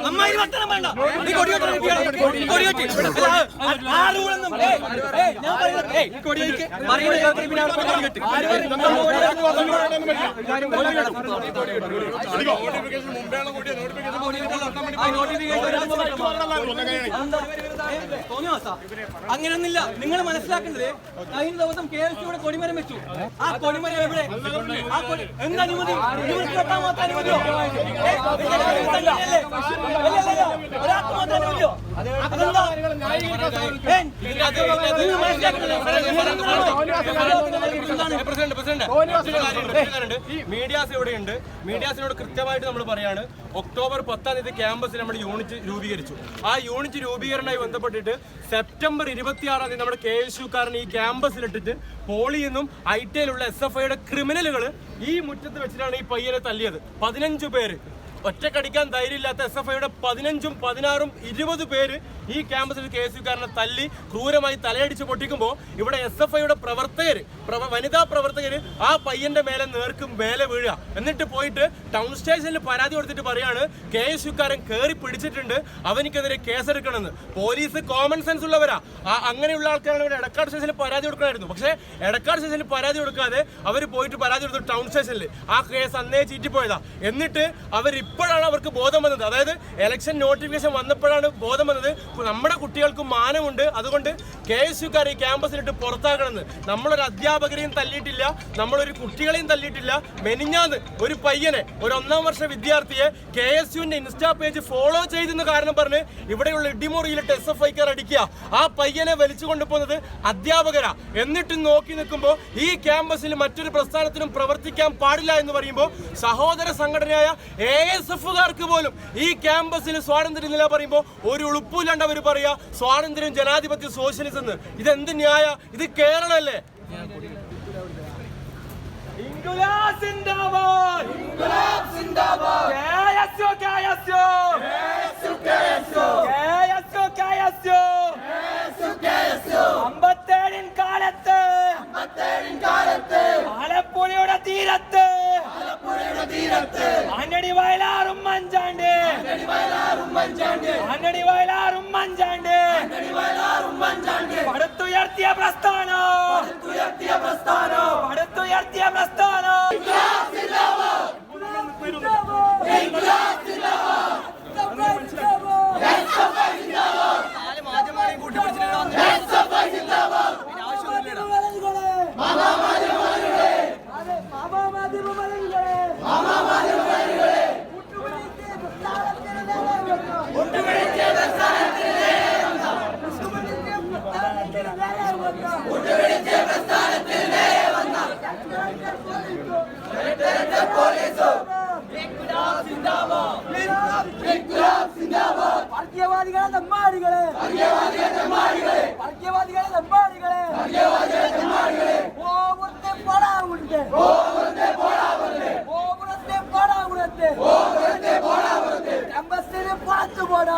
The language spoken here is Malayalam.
അമ്മായി വേണ്ട. കൊടിയോട്ടി കൊടിയോട്ട്. കൊടിയോട്ട്. ആ- റൂളൊന്നും. ഞാൻ പറയുന്നത് പറയുന്നത്. പിന്നെ അവിടെ? തോന്നിയോ നിങ്ങൾ മനസ്സിലാക്കേണ്ടത് കഴിഞ്ഞ ദിവസം കെ എസ് സിയുടെ കൊടിമരം വെച്ചു. ആ കൊടിമരം എവിടെ? ആ കൊടി എന്ത് അനുമതി? ഇവർക്ക് വെട്ടാൻ മാത്രം അനുമതിയോ? ഒരാൾക്ക് മാത്രം അനുമതിയോ അതെന്താ ഏ, നിങ്ങൾ മനസ്സിലാക്കേണ്ടത് എന്താണ്? പ്രസിഡന്റ് പ്രസിഡന്റ് മറ്റൊരു കാര്യമുണ്ട്, മറ്റൊരു കാര്യമുണ്ട്. മീഡിയാസ് ഇവിടെയുണ്ട് മീഡിയാസിനോട് കൃത്യമായിട്ട് നമ്മൾ പറയാണ് ഒക്ടോബർ പത്താം തീയതി ക്യാമ്പസിൽ നമ്മൾ യൂണിറ്റ് രൂപീകരിച്ചു ആ യൂണിറ്റ് രൂപീകരണമായി ബന്ധപ്പെട്ടിട്ട് സെപ്റ്റംബർ ഇരുപത്തിയാറാം തീയതി നമ്മുടെ കെ എസ് യുക്കാരൻ ഈ ക്യാമ്പസിലിട്ടിട്ട് നിന്നും ഐ ടിയിലുള്ള എസ് എഫ് ഐയുടെ ക്രിമിനലുകൾ ഈ മുറ്റത്ത് വെച്ചിട്ടാണ് ഈ പയ്യനെ തല്ലിയത് പതിനഞ്ചു പേര് ഒറ്റക്കടിക്കാൻ ധൈര്യമില്ലാത്ത എസ് എഫ് ഐയുടെ പതിനഞ്ചും പതിനാറും ഇരുപത് പേര് ഈ ക്യാമ്പസിൽ കെ എസ് യുക്കാരനെ തല്ലി ക്രൂരമായി തലയടിച്ച് പൊട്ടിക്കുമ്പോൾ ഇവിടെ എസ് എഫ് ഐയുടെ പ്രവർത്തകർ വനിതാ പ്രവർത്തകർ ആ പയ്യന്റെ മേലെ നേർക്കും വേല വീഴുക. എന്നിട്ട് പോയിട്ട് ടൗൺ സ്റ്റേഷനിൽ പരാതി കൊടുത്തിട്ട് പറയാണ് കെ എസ് യുക്കാരൻ കയറി പിടിച്ചിട്ടുണ്ട് അവനിക്കെതിരെ കേസെടുക്കണമെന്ന്. പോലീസ് കോമൺ സെൻസ് ഉള്ളവരാ. ആ അങ്ങനെയുള്ള ആൾക്കാരാണ് ഇവിടെ എടക്കാട് സ്റ്റേഷനിൽ പരാതി കൊടുക്കണമായിരുന്നു പക്ഷേ എടക്കാട് സ്റ്റേഷനിൽ പരാതി കൊടുക്കാതെ അവർ പോയിട്ട് പരാതി കൊടുത്തു ടൗൺ സ്റ്റേഷനിൽ ആ കേസ് അന്നേ ചീറ്റിപ്പോയതാ. എന്നിട്ട് അവരിപ്പോഴാണ് അവർക്ക് ബോധം വന്നത്. അതായത് എലക്ഷൻ നോട്ടിഫിക്കേഷൻ വന്നപ്പോഴാണ് ബോധം വന്നത്. നമ്മുടെ കുട്ടികൾക്ക് മാനമുണ്ട്. അതുകൊണ്ട് കെ എസ് യുക്കാർ ഈ ക്യാമ്പസിലിട്ട് പുറത്താക്കണമെന്ന്. നമ്മളൊരു അധ്യാപകരെയും തല്ലിയിട്ടില്ല നമ്മളൊരു കുട്ടികളെയും തല്ലിയിട്ടില്ല. മെനിഞ്ഞാന്ന് ഒരു പയ്യനെ ഒരു ഒന്നാം വർഷ വിദ്യാർത്ഥിയെ കെ എസ് യുവിന്റെ ഇൻസ്റ്റാ പേജ് ഫോളോ ചെയ്തെന്ന് കാരണം പറഞ്ഞ് ഇവിടെയുള്ള ഇടിമുറിയിലിട്ട് എസ് എഫ് ഐക്കാർ അടിക്കുക. ആ പയ്യനെ വലിച്ചു കൊണ്ടുപോകുന്നത് അധ്യാപകരാ. എന്നിട്ടും നോക്കി നിൽക്കുമ്പോൾ ഈ ക്യാമ്പസിൽ മറ്റൊരു പ്രസ്ഥാനത്തിനും പ്രവർത്തിക്കാൻ പാടില്ല എന്ന് പറയുമ്പോൾ സഹോദര സംഘടനയായ എ എസ് എഫുകാർക്ക് പോലും ഈ ക്യാമ്പസിൽ സ്വാതന്ത്ര്യം നില പറയുമ്പോൾ ഒരു ഉളുപ്പില്ലാണ്ട് അവർ പറയുക സ്വാതന്ത്ര്യം ജനാധിപത്യ സോഷ്യലിസം ഇതെന്ത് ന്യായ? ഇത് കേരളല്ലേ? ഇൻകുലാബ് സിന്ദാബാദ്. ഇൻകുലാബ് സിന്ദാബാദ്. KSU KSU KSU KSU KSU KSU അമ്പത്തേഴിൻ കാലത്ത്. അമ്പത്തേഴിൻ കാലത്ത്. ആലപ്പുഴയുടെ തീരത്ത്. ആലപ്പുഴയുടെ തീരത്ത്. ഉമ്മൻചാണ്ടി ആന്റണി വയലാർ ഉമ്മൻചാണ്ടി ആന്റണി വയലാർ ഉമ്മൻചാണ്ടി ആന്റണി വയലാർ ഉമ്മൻചാണ്ടി പടുത്തുയർത്തിയ പ്രസ്ഥാനം. பர்க்கியவாதிகளே தம்மாடிகளே பர்க்கியவாதிகளே தம்மாடிகளே பர்க்கியவாதிகளே தம்மாடிகளே பர்க்கியவாதிகளே தம்மாடிகளே கோபுரத்தை போடா உண்டு கோபுரத்தை போடா போடா.